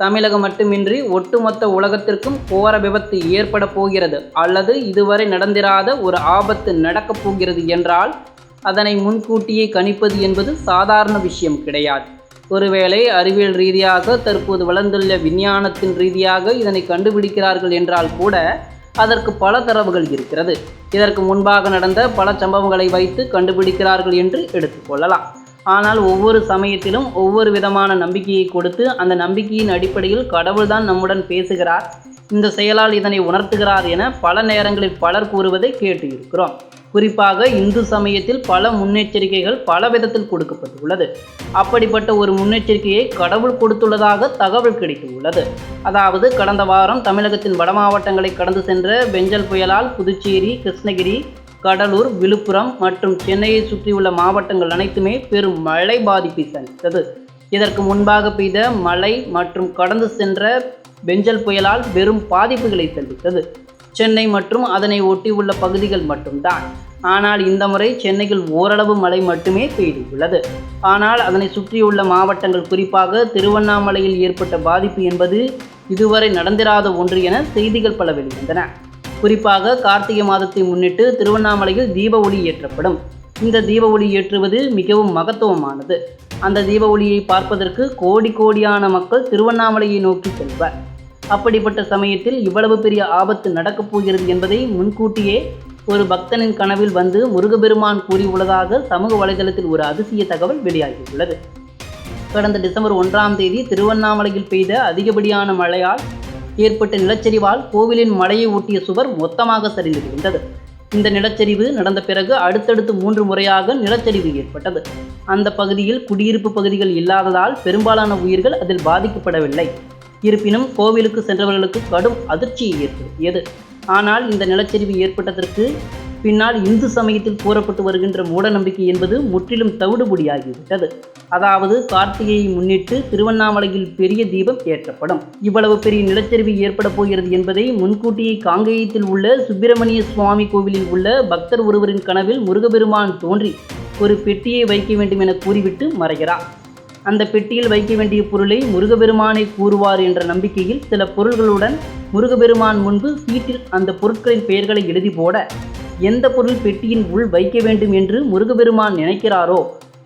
தமிழகம் மட்டுமின்றி ஒட்டுமொத்த உலகத்திற்கும் கோர விபத்து ஏற்பட போகிறது. அல்லது இதுவரை நடந்திராத ஒரு ஆபத்து நடக்கப் போகிறது என்றால் அதனை முன்கூட்டியே கணிப்பது என்பது சாதாரண விஷயம் கிடையாது. ஒருவேளை அறிவியல் ரீதியாக தற்போது வளர்ந்துள்ள விஞ்ஞானத்தின் ரீதியாக இதனை கண்டுபிடிக்கிறார்கள் என்றால் கூட அதற்கு பல தரவுகள் இருக்கிறது. இதற்கு முன்பாக நடந்த பல சம்பவங்களை வைத்து கண்டுபிடிக்கிறார்கள் என்று எடுத்துக்கொள்ளலாம் ஆனால் ஒவ்வொரு சமயத்திலும் ஒவ்வொரு விதமான நம்பிக்கையை கொடுத்து அந்த நம்பிக்கையின் அடிப்படையில் கடவுள்தான் நம்முடன் பேசுகிறார். இந்த செயலால் இதனை உணர்த்துகிறார் என பல நேரங்களில் பலர் கூறுவதை கேட்டு இருக்கிறோம் குறிப்பாக இந்து சமயத்தில் பல முன்னெச்சரிக்கைகள் பல விதத்தில் கொடுக்கப்பட்டுள்ளது. அப்படிப்பட்ட ஒரு முன்னெச்சரிக்கையை கடவுள் கொடுத்துள்ளதாக தகவல் கிடைத்துள்ளது. அதாவது கடந்த வாரம் தமிழகத்தின் வட மாவட்டங்களை கடந்து சென்ற பெஞ்சல் புயலால் புதுச்சேரி கிருஷ்ணகிரி கடலூர் விழுப்புரம் மற்றும் சென்னையை சுற்றியுள்ள மாவட்டங்கள் அனைத்துமே பெரும் மழை பாதிப்பை சந்தித்தது. இதற்கு முன்பாக பெய்த மழை மற்றும் கடந்து சென்ற பெஞ்சல் புயலால் பெரும் பாதிப்புகளை சந்தித்தது. சென்னை மற்றும் அதனை ஒட்டியுள்ள பகுதிகள் மட்டும்தான். ஆனால் இந்த முறை சென்னையில் ஓரளவு மழை மட்டுமே பெய்துள்ளது. ஆனால் அதனை சுற்றியுள்ள மாவட்டங்கள் குறிப்பாக திருவண்ணாமலையில் ஏற்பட்ட பாதிப்பு என்பது இதுவரை நடந்திராத ஒன்று என செய்திகள் பல வெளிவந்தன. குறிப்பாக கார்த்திகை மாதத்தை முன்னிட்டு திருவண்ணாமலையில் தீப ஒளி ஏற்றப்படும். இந்த தீப ஒளி ஏற்றுவது மிகவும் மகத்துவமானது. அந்த தீப ஒளியை பார்ப்பதற்கு கோடி கோடியான மக்கள் திருவண்ணாமலையை நோக்கி செல்வர். அப்படிப்பட்ட சமயத்தில் இவ்வளவு பெரிய ஆபத்து நடக்கப் போகிறது என்பதை முன்கூட்டியே ஒரு பக்தனின் கனவில் வந்து முருகபெருமான் கூறியுள்ளதாக சமூக வலைதளத்தில் ஒரு அதிசய தகவல் வெளியாகியுள்ளது. கடந்த டிசம்பர் ஒன்றாம் தேதி திருவண்ணாமலையில் பெய்த அதிகப்படியான மழையால் ஏற்பட்ட நிலச்சரிவால் கோவிலின் மலையை ஒட்டிய சுவர் மொத்தமாக சரிந்திருந்தது. இந்த நிலச்சரிவு நடந்த பிறகு அடுத்தடுத்து மூன்று முறையாக நிலச்சரிவு ஏற்பட்டது. அந்த பகுதியில் குடியிருப்பு பகுதிகள் இல்லாததால் பெரும்பாலான உயிர்கள் அதில் பாதிக்கப்படவில்லை. இருப்பினும் கோவிலுக்கு சென்றவர்களுக்கு கடும் அதிர்ச்சியை ஏற்படுத்தியது. ஆனால் இந்த நிலச்சரிவு ஏற்பட்டதற்கு பின்னால் இந்து சமயத்தில் கூறப்பட்டு வருகின்ற மூடநம்பிக்கை என்பது முற்றிலும் தவிடுபடியாகிவிட்டது. அதாவது கார்த்திகையை முன்னிட்டு திருவண்ணாமலையில் பெரிய தீபம் ஏற்றப்படும். இவ்வளவு பெரிய நிலச்சரிவு ஏற்பட போகிறது என்பதை முன்கூட்டியே காங்கேயத்தில் உள்ள சுப்பிரமணிய சுவாமி கோவிலில் உள்ள பக்தர் ஒருவரின் கனவில் முருகபெருமான் தோன்றி ஒரு பெட்டியை வைக்க வேண்டும் என கூறிவிட்டு மறைகிறார். அந்த பெட்டியில் வைக்க வேண்டிய பொருளை முருகபெருமானை கூறுவார் என்ற நம்பிக்கையில் சில பொருள்களுடன் முருகபெருமான் முன்பு சீட்டில் அந்த பொருட்களின் பெயர்களை எழுதி போட எந்த பொருள் பெட்டியின் உள் வைக்க வேண்டும் என்று முருகபெருமான் நினைக்கிறாரோ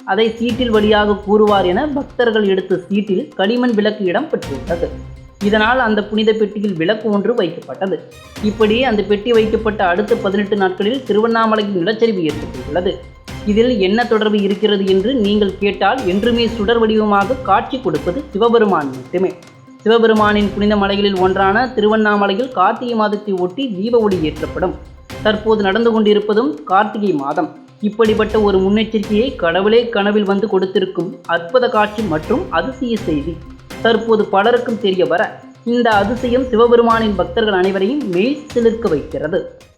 அதை சீட்டில் வழியாக கூறுவார் என பக்தர்கள் எடுத்த சீட்டில் களிமண் விளக்கு இடம் பெற்றுள்ளது இதனால் அந்த புனித பெட்டியில் விளக்கு ஒன்று வைக்கப்பட்டது. இப்படி அந்த பெட்டி வைக்கப்பட்ட அடுத்த பதினெட்டு நாட்களில் திருவண்ணாமலையில் நிலச்சரிவு ஏற்பட்டுள்ளது. இதில் என்ன தொடர்பு இருக்கிறது என்று நீங்கள் கேட்டால் என்றுமே சுடர் வடிவமாக காட்சி கொடுப்பது சிவபெருமான் மட்டுமே. சிவபெருமானின் புனித மலைகளில் ஒன்றான திருவண்ணாமலையில் கார்த்திகை மாதத்தை ஒட்டி தீப ஒளி ஏற்றப்படும். தற்போது நடந்து கொண்டிருப்பதும் கார்த்திகை மாதம். இப்படிப்பட்ட ஒரு முன்னெச்சரிக்கையை கடவுளே கனவில் வந்து கொடுத்திருக்கும் அற்புத காட்சி மற்றும் அதிசய செய்தி. தற்போது பலருக்கும் தெரிய வர இந்த அதிசயம் சிவபெருமானின் பக்தர்கள் அனைவரையும் மெய் சிலிர்க்க வைக்கிறது.